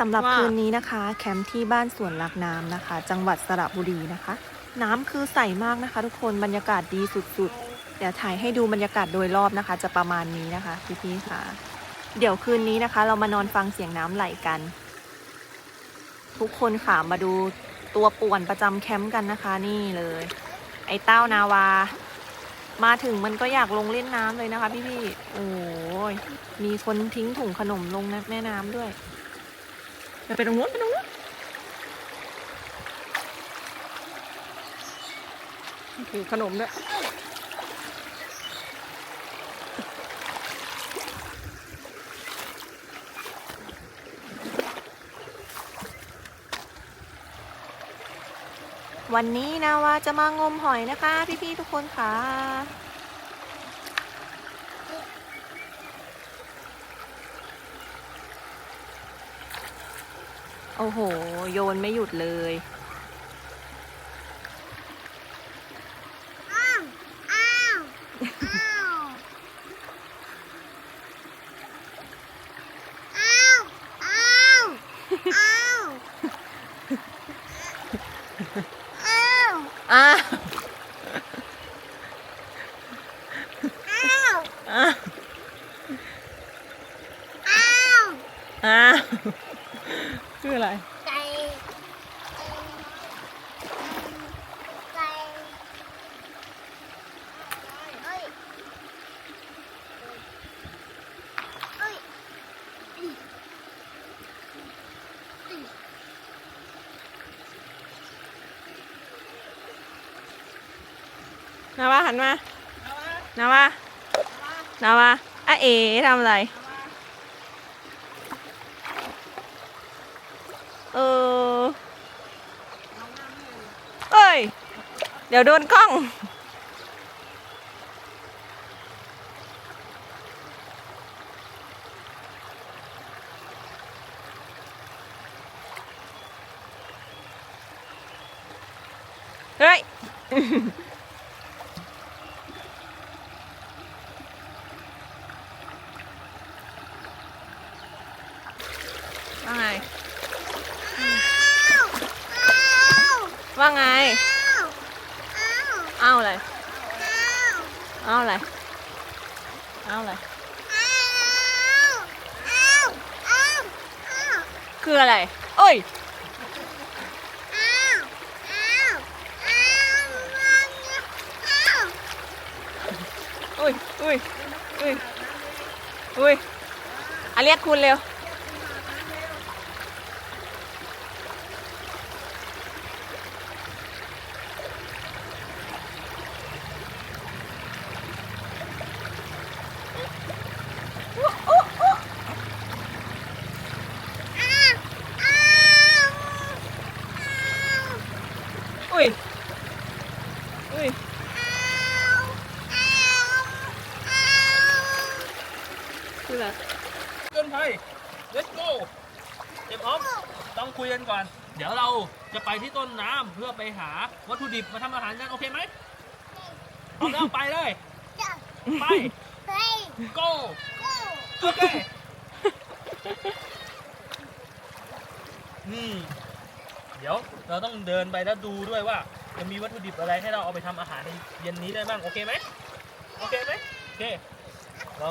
สำหรับว่าคืนนี้นะคะ แคมป์ที่บ้านสวนลักน้ำนะคะ จังหวัดสระบุรีนะคะ น้ำคือใสมากนะคะ ทุกคนบรรยากาศดีสุดๆ เดี๋ยวถ่ายให้ดูบรรยากาศโดยรอบนะคะ จะประมาณนี้นะคะพี่ๆค่ะ เดี๋ยวคืนนี้นะคะ เรามานอนฟังเสียงน้ำไหลกัน ทุกคนค่ะมาดูตัวป่วนประจำแคมป์กันนะคะ นี่เลย ไอ้เต้านาวา มาถึงมันก็อยากลงเล่นน้ำเลยนะคะ พี่ๆโอ้ยมีคนทิ้งถุงขนมลงในแม่น้ำด้วยจะ ไปตรงนู้นไปตรงนู้นถือขนมด้วยวันนี้นาวาจะมางมหอยนะคะ พี่ๆทุกคนค่ะ โอ้โห โยนไม่หยุดเลย อ้าว อ้าวอ้าวอ้าวอ้าวอ้าวอ้าว อ้า อ้าว อ้า อ้าว อ้าคืออะไร ไก่ไก่เอ้ยเอ้ย นาวาหันมานาวานาวาอะเอ๋ทำอะไร เออเอ้ย เดี๋ยวโดนกล้อง เฮ้ย ว่าไง ว่า ไง อ้าวอ้าวเอาอะไรอ้าวเอาอะไรเอาอะไร อ้าวอ้าวอ้าวอ้าวคืออะไร เอ้ยอ้าวอ้าวอ้าวอ้าวอุ้ยอุ้ยอุ้ยอุ้ยอะเรียกคุณเร็ว อ้าวอ้าว อุ้ย อุ้ย คืออะไรเกินไป let's go เตรียมพร้อมต้องคุยกันก่อน เดี๋ยวเราจะไปที่ต้นน้ำเพื่อไปหาวัตถุดิบมาทำอาหารกัน โอเคไหมพร้อมแล้วไปเลย ไป go โอเค นี่ เดี๋ยวเราต้องเดินไปแล้วดูด้วยว่า จะมีวัตถุดิบอะไรให้เราเอาไปทำอาหารในเย็นนี้ได้บ้าง โอเคไหม โอเคไหมโอเคเรา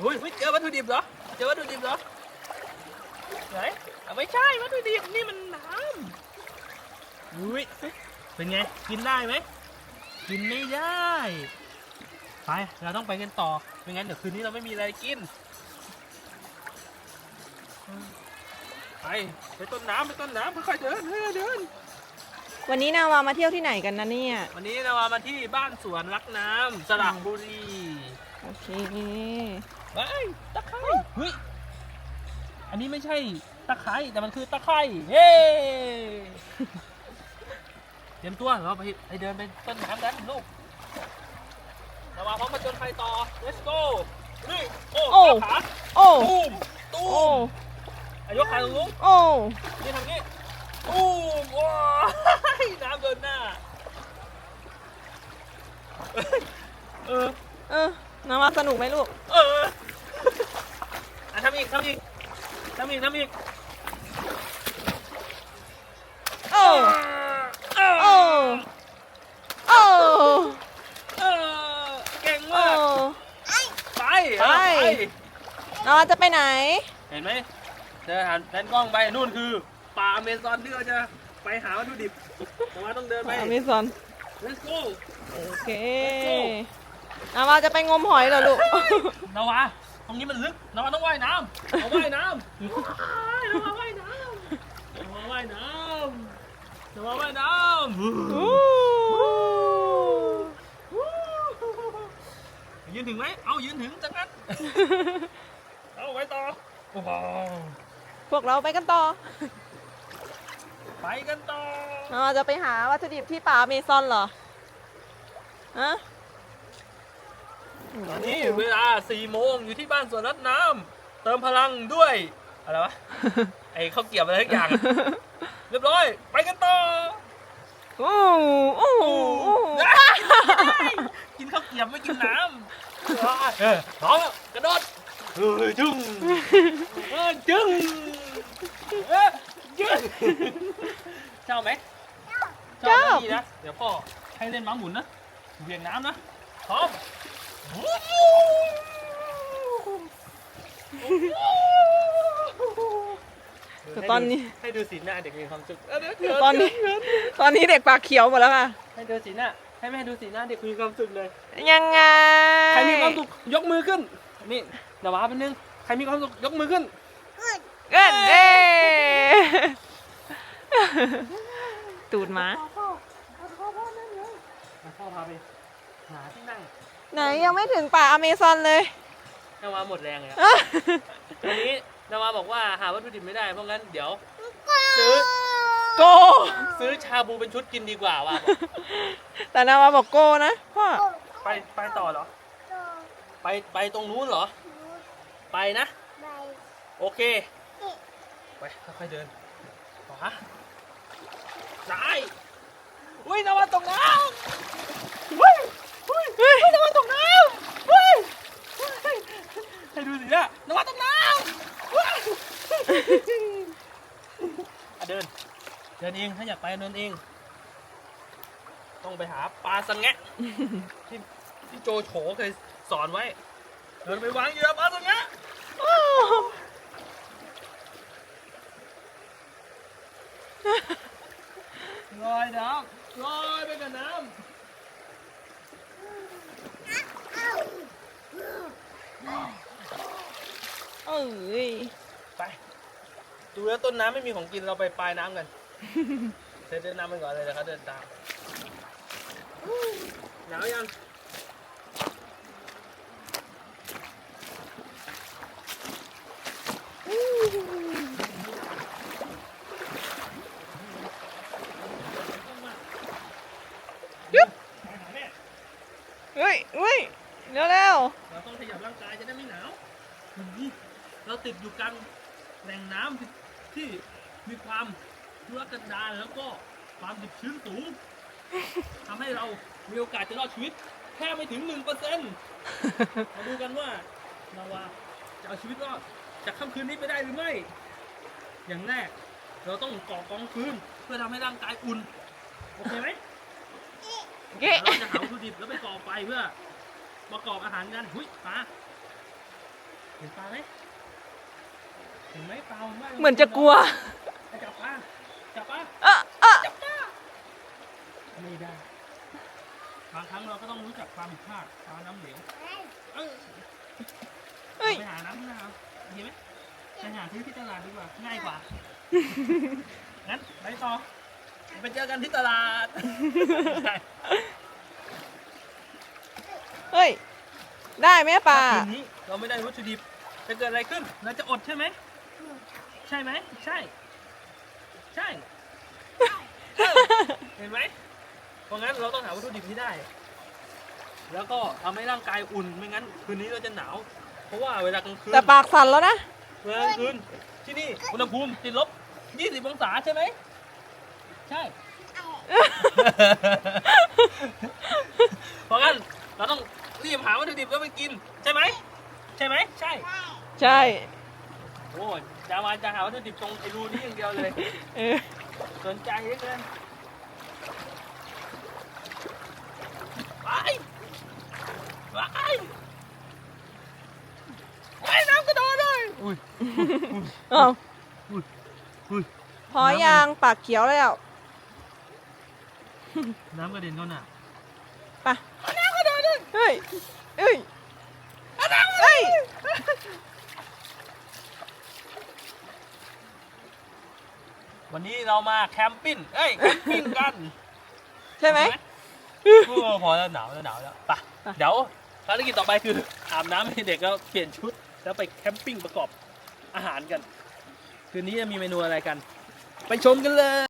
อุ้ยเฮ้ยเจอวัตถุดิบเหรอ เจอวัตถุดิบเหรอไหนอะไม่ใช่วัตถุดิบนี่มันน้ำอุ้ยเป็นไง กินได้ไหม กินไม่ได้ ไป เราต้องไปกันต่อ ไม่งั้นเดี๋ยวคืนนี้เราไม่มีอะไรกิน ไปไปต้นน้ำไปต้นน้ำค่อยๆเดินเฮ้ยเดิน วันนี้นาวามาเที่ยวที่ไหนกันนะเนี่ย วันนี้เรามาที่บ้านสวนรักน้ำสระบุรี โอเค ไปตะไคร้เฮ้ยอันนี้ไม่ใช่ตะไคร้แต่มันคือตะไคร้เย้เตรียมตัวเราไปไปเดินไปต้นน้ำกันลูกเรามาพร้อมมาจนไฟต่อ let's go นี่โอ้โอ้ขาโอ้ตูมตูโอ้มอายกขาลุงโอ้นี่ทำนี้ตูมว้าวน้ำเดินหน้าเออเออนาวาสนุกไหมลูก เอออะ ทำอีกทำอีกทำอีกทำอีกเออโอ้โอ้เออเก่งโอ้ มากไปไป เอาเราจะไปไหน เห็นไหมเดินหันแพนกล้องไปนู่นคือป่าอเมซอนที่เราจะไปหาวัตถุดิบแต่ว่าต้องเดินไป อเมซอน let's go โอเคนาวาจะไปงมหอยเหรอลูก นาวา ตรงนี้มันลึกนาวาต้องว่ายน้ำเอาว่ายน้ำว้ายนาวาว่ายน้ำนาวาว่ายน้ำนาวาว่ายน้ำยืนถึงไหมเอายืนถึงจังงั้นเอาไว้ต่อโอ้โหพวกเราไปกันต่อ ไปกันต่อเราจะไปหาวัตถุดิบที่ป่าอเมซอนเหรอฮะ ตอนนี้เวลา4โมงอยู่ที่บ้านสวนรัดน้ำเติมพลังด้วย อะไรวะ ไอ้ข้าวเกรียบอะไรทุกอย่างเรียบร้อย ไปกันต่อโอ้โอ้โอ้กินข้าวเกรียบไม่กินน้ำเออท้องแล้วกระโดดเฮ้ยจึ้งเออจึ้งเออจึ้งชอบไหมชอบไหมนี่นะ เดี๋ยวพ่อให้เล่นม้าหมุนนะเบี่ยงน้ำนะพร้อม แต่ตอนนี้ ให้ดูสีหน้าเด็กมีความสุขตอนนี้ ตอนนี้เด็กปากเขียวหมดแล้วค่ะ ให้ดูสีหน้าให้แม่ดูสีหน้าเด็กมีความสุขเลย ยังไง ใครมีความสุขยกมือขึ้น นี่นาวาเป็นหนึง ใครมีความสุขยกมือขึ้นเกิดเด้ตูดหมามาพ่อพาไปหาที่นั่ง ไหนยังไม่ถึงป่าอเมซอนเลย นาวาหมดแรงเลยอะวันนี้นาวาบอกว่าหาวัตถุดิบไม่ได้เพราะงั้นเดี๋ยว ซื้อโก ซื้อชาบูเป็นชุดกินดีกว่าว่ะแต่นาวาบอกโกนะพ่อไปไปต่อเหรอ ไปไปตรงนู้นเหรอ ไปนะ โอเค ไปค่อยๆเดินขวาซ้ายอุ้ยนาวาตกน้ำอุ้ย อุ้ยนาตกน้ำอุ้ยให้ดูสินะนาวาตกน้ำอุ้ยอะเดิน เดินเองถ้าอยากไปเดินเอง ต้องไปหาปลาสังแงะที่ที่โจโฉเคยสอนไว้ เดินไปวางเหยื่อปลาสังแงะลอยน้ำลอยไปกับน้ำ เอ้ยำไป ดูแล้วต้นน้ำไม่มีของกินเราไปปลายน้ำกันเดินเดินน้ำไปก่อนเลยนะครับเดินตามหนาวยัง เฮ้ยเฮ้ยเร็วเร็ว เราต้องขยับร่างกายจะได้ไม่หนาวนี่ เราติดอยู่กลางแหล่งน้ำที่ที่มีความทุรกันดารแล้วก็ความดิบชื้นสูงทำให้เรามีโอกาสจะรอดชีวิต แค่ไม่ถึงหนึ่งเปอร์เซ็นต์มาดูกันว่านาวาจะเอาชีวิตรอดจากค่ำคืนนี้ไปได้หรือไม่ อย่างแรก เราต้องก่อกองฟืนเพื่อทำให้ร่างกายอุ่น โอเคไหมเก๊ะเราจะหาวัตถุดิบแล้วไปก่อไฟเพื่อประกอบอาหารกัน หุยปลาเห็นปลาไหมเห็นไหมปลามันว่ายเหมือนจะกลัวไปจับปลาจับปลาเอะเอะจับปลาไม่ได้บางครั้งเราก็ต้องรู้จักความผิดพลาดปลาน้ำเหลวเออเฮ้ยไปหาน้ำข้างหน้าเอาดีไหมไปหาซื้อที่ตลาดดีกว่าง่ายกว่างั้นไปต่อไปเจอกันที่ตลาดเฮ้ย ได้ไหมป่า ถ้คืนนี้เราไม่ได้วัตถุดิบจะเกิดอะไรขึ้น เราจะอดใช่ไหม ใช่ไหม ใช่ ใช่เออเห็นไหม เพราะงั้นเราต้องหาวัตถุดิบที่ได้ แล้วก็ทำให้ร่างกายอุ่น ไม่งั้นคืนนี้เราจะหนาว เพราะว่าเวลากลางคืน แต่ปากสั่นแล้วนะ เวลากลางคืนที่นี่อุณหภูมิติดลบ 20 องศาใช่ไหม ใช่ เพราะงั้นเราต้อง รีบหาวัตถุดิบแล้วไปกิน ใช่ไหมใช่ไหมใช่ใช่ โอ้ยจะมาจะหาวัตถุดิบตรงไอ้รูนี้อย่างเดียวเลย เออ สนใจเหลือเกินไปไปไปน้ำกระโดดเลยอุ้ยอ้าวอุ้ยอุ้ย พอยางปากเขียวแล้ว น้ำกระเด็นเข้าหน้าไป เฮ้ยเฮ้ยเฮ้ยวันนี้เรามาแคมปิ้งเอ้ยแคมปิ้งกันใช่ไหมโอ้พอแล้วหนาวแล้วหนาวแล้วไปะไปเดี๋ยวภารกิจต่อไปคืออาบน้ำให้เด็กแล้วเปลี่ยนชุด แล้วไปแคมปิ้งประกอบอาหารกัน คืนนี้จะมีเมนูอะไรกัน ไปชมกันเลย